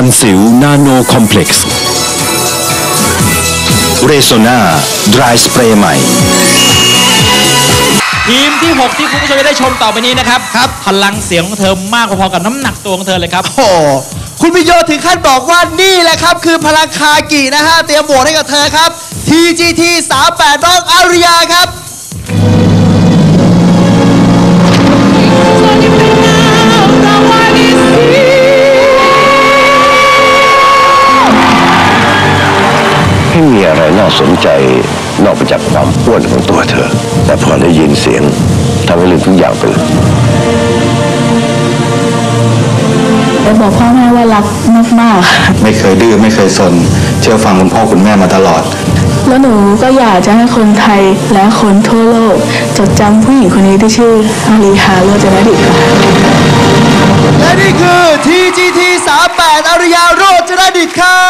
ซันสิวนาโนคอมเพล็กซ์เรโซนาดรายสเปรย์ใหม่ ทีมที่ 6 ที่คุณผู้ชมจะได้ชมต่อไปนี้นะครับครับพลังเสียงของเธอมากพอๆกับน้ำหนักตัวของเธอเลยครับ โอ้โหคุณพิโยถึงขั้นบอกว่านี่แหละครับ คือพลังคากินะฮะ เตรียมโหวตให้กับเธอครับ TGT 38น้องอาริยาครับ ไม่มีอะไรน่าสนใจนอกไปจากความอ้วนของตัวเธอ แต่พอได้ยินเสียงทำให้ลืมทุกอย่างไปเลยไปบอกพ่อแม่ว่ารักมากๆค่ะไม่เคยดื้อไม่เคยสน เชื่อฟังคุณพ่อคุณแม่มาตลอด แล้วหนูก็อยากจะให้คนไทยและคนทั่วโลก จดจำผู้หญิงคนนี้ที่ชื่ออารีฮาโรจนดิตค่ะและนี่คือ TGT 38อาริยาโรจนดิตครั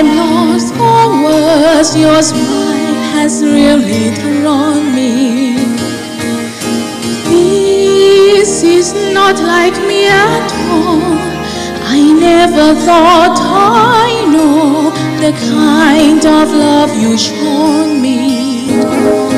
I'm lost for words. Your smile has really drawn me. This is not like me at all. I never thought I know the kind of love you shown me.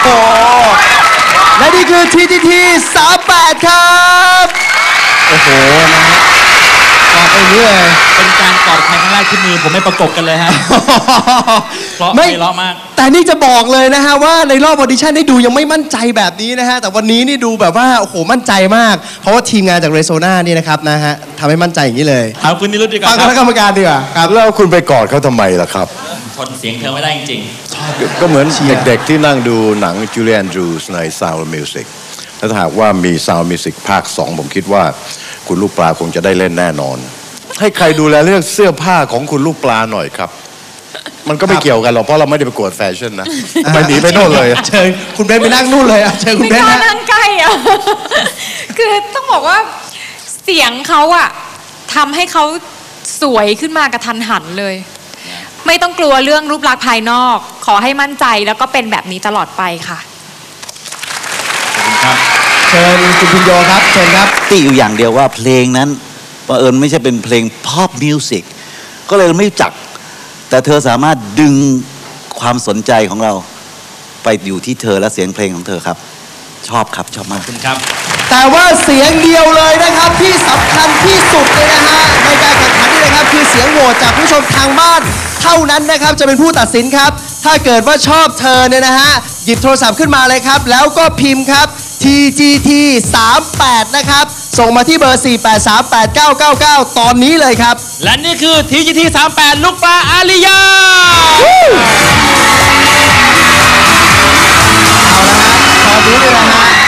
โหและนี่คือ TGT 38 ครับ โอ้โหนะฮะ อดไปเรื่อยเป็นการกอดใครครั้งแรกที่มือผมไม่ประกบกันเลยฮะ เพราะไม่เลาะมาก แต่นี่จะบอกเลยนะฮะว่าในรอบออดิชั่นได้ดูยังไม่มั่นใจแบบนี้นะฮะ แต่วันนี้นี่ดูแบบว่าโอ้โหมั่นใจมาก เพราะว่าทีมงานจากเรโซนานี่นะครับนะฮะทำให้มั่นใจอย่างนี้เลยเอาคุณนิรุตดีกว่าฟังคครัณะบกรรมการดีกว่าครับแล้วคุณไปกอดเขาทำไมล่ะครับทนเสียงเธอไม่ได้จริงก็เหมือนเด็กๆที่นั่งดูหนังจูเลียนดรูสใน Sound Music ถ้าหากว่ามี Sound Music ภาค 2 ผมคิดว่า คุณลูกปลาคงจะได้เล่นแน่นอน ให้ใครดูแลเรื่องเสื้อผ้าของคุณลูกปลาหน่อยครับ มันก็ไม่เกี่ยวกันหรอกเพราะเราไม่ได้ประกวดแฟชั่นนะไปหนีไปโน่นเลยเชิญคุณเบนไปนั่งนู่นเลยอะเชิญคุณไม่เบนกล้านะ นั่งใกล้อะ คือต้องบอกว่าเสียงเขาอะทำให้เขาสวยขึ้นมากระทันหันเลย ไม่ต้องกลัวเรื่องรูปลักษณ์ภายนอก ขอให้มั่นใจแล้วก็เป็นแบบนี้ตลอดไปค่ะ เชิญคุณพินโยครับ เชิญครับติอยู่อย่างเดียวว่าเพลงนั้นบังเอิญไม่ใช่เป็นเพลง pop music ก็เลยไม่รู้จัก แต่เธอสามารถดึงความสนใจของเราไปอยู่ที่เธอและเสียงเพลงของเธอครับ ชอบครับชอบมาก คุณครับ แต่ว่าเสียงเดียวเลยนะครับ ที่สำคัญที่สุดเลยนะฮะในการแข่งขันนี่นะครับ คือเสียงโหวตจากผู้ชมทางบ้าน เท่านั้นนะครับจะเป็นผู้ตัดสินครับ ถ้าเกิดว่าชอบเธอเนี่ยนะฮะหยิบโทรศัพท์ขึ้นมาเลยครับ แล้วก็พิมพ์ครับ TGT 38นะครับ ส่งมาที่เบอร์ 4838999 ตอนนี้เลยครับ และนี่คือ TGT 38ลูกปลาอาริยา เอาละฮะตอนนี้เนี่ยนะฮะ